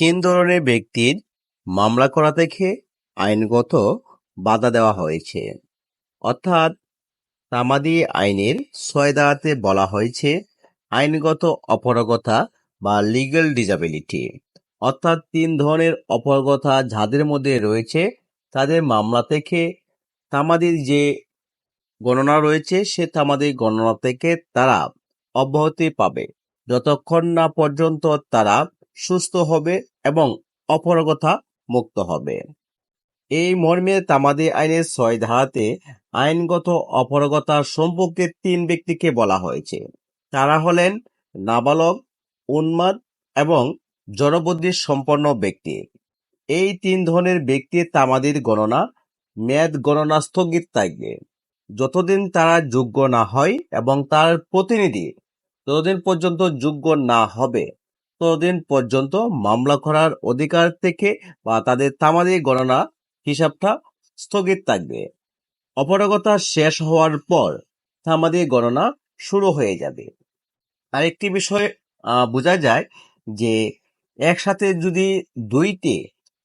তিন ধরনের ব্যক্তির মামলা করা থেকে আইনগত বাধা দেওয়া হয়েছে। অর্থাৎ তামাদি আইনের ছয় ধারাতে বলা হয়েছে আইনগত অপারগতা বা লিগ্যাল ডিজাবিলিটি অর্থাৎ তিন ধরনের অপারগতা যাদের মধ্যে রয়েছে তাদের মামলা থেকে তামাদির যে গণনা রয়েছে সে তামাদির গণনা থেকে তারা অব্যাহতি পাবে। যতক্ষণ না পর্যন্ত তারা সুস্থ হবে এবং অপারগতা মুক্ত হবে। এই মর্মে তামাদি আইনের ছয় ধারাতে আইনগত অপারগতা সম্পর্কে তিন ব্যক্তিকে বলা হয়েছে। তারা হলেন নাবালক, উন্মাদ এবং জড়বুদ্ধি সম্পন্ন ব্যক্তি। এই তিন ধরনের ব্যক্তির তামাদির গণনা, মেয়াদ গণনা স্থগিত থাকবে। যতদিন তারা যোগ্য না হয় এবং তার প্রতিনিধি ততদিন পর্যন্ত যোগ্য না হবে। ততদিন পর্যন্ত মামলা করার অধিকার থেকে বা তাদের তামাদি গণনা হিসাবটা স্থগিত থাকবে। অপারগতা শেষ হওয়ার পর তামাদি গণনা শুরু হয়ে যাবে। আরেকটি বিষয় বোঝা যায় যে একসাথে যদি দুইটি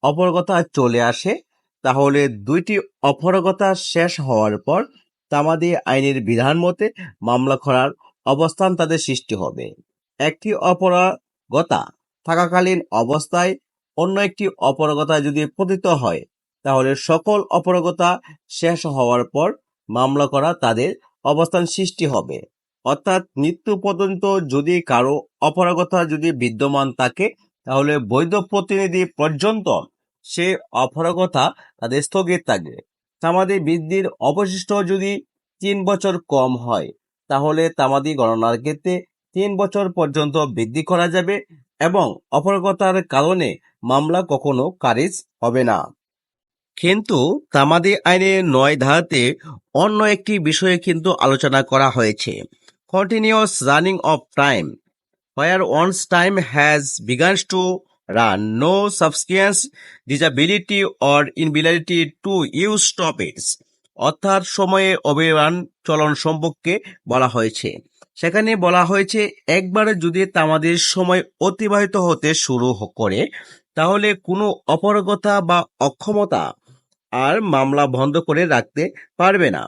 অপরগতা চলে আসে, তাহলে দুইটি অপরগতা শেষ হওয়ার পর তামাদি আইনের বিধান মতে মামলা করার অবস্থান তাদের সৃষ্টি হবে। একটি অপরাগতা থাকাকালীন অবস্থায় অন্য একটি অপরাগতা যদি পতিত হয়, তাহলে সকল অপরাগতা শেষ হওয়ার পর মামলা করা তাদের অবস্থান সৃষ্টি হবে। অর্থাৎ মৃত্যু পর্যন্ত যদি কারও অপরাগতা যদি বিদ্যমান থাকে, তাহলে বৈধ প্রতিনিধি পর্যন্ত সে অপরাগতা তাদের স্থগিত থাকবে তামাদি বৃদ্ধির অবশিষ্ট যদি তিন বছর কম হয়, তাহলে তামাদি গণনার ক্ষেত্রে তিন বছর পর্যন্ত বৃদ্ধি করা যাবে এবং অপরগতার কারণে মামলা কখনো খারিজ হবে না কিন্তু তামাদি আইনের নয় ধারাতে অন্য একটি বিষয়ে কিন্তু আলোচনা করা হয়েছে continuous running of time where one's time has begun to run no subsequent disability or inability to use stop it. অর্থাৎ সময়ে অবিরাম চলন সম্পর্কে বলা হয়েছে সেখানে বলা হয়েছে, একবার যদি তামাদের সময় অতিবাহিত হতে শুরু করে, তাহলে কোনো অপারগতা বা অক্ষমতা আর মামলা বন্ধ করে রাখতে পারবে না।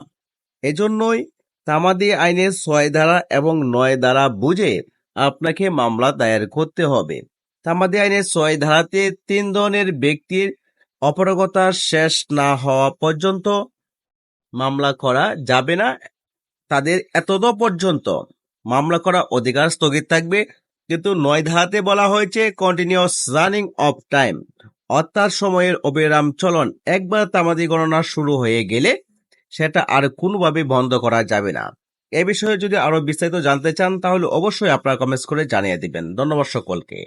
এজন্যই তামাদি আইনের ছয় ধারা এবং নয় ধারা বুঝে আপনাকে মামলা দায়ের করতে হবে। তামাদি আইনের ছয় ধারাতে তিন ধরনের ব্যক্তির অপারগতা শেষ না হওয়া পর্যন্ত মামলা করা যাবে না। তাদের এতদ পর্যন্ত মামলা করা অধিকার স্থগিত থাকবে, কিন্তু নয় ধারাতে বলা হয়েছে কন্টিনিউয়াস রানিং অফ টাইম অর্থাৎ সময়ের অবিরাম চলন। একবার তামাদি গণনা শুরু হয়ে গেলে সেটা আর কোনোভাবে বন্ধ করা যাবে না। এ বিষয়ে যদি আরও বিস্তারিত জানতে চান, তাহলে অবশ্যই আপনারা কমেন্টস করে জানিয়ে দিবেন। ধন্যবাদ সকলকে।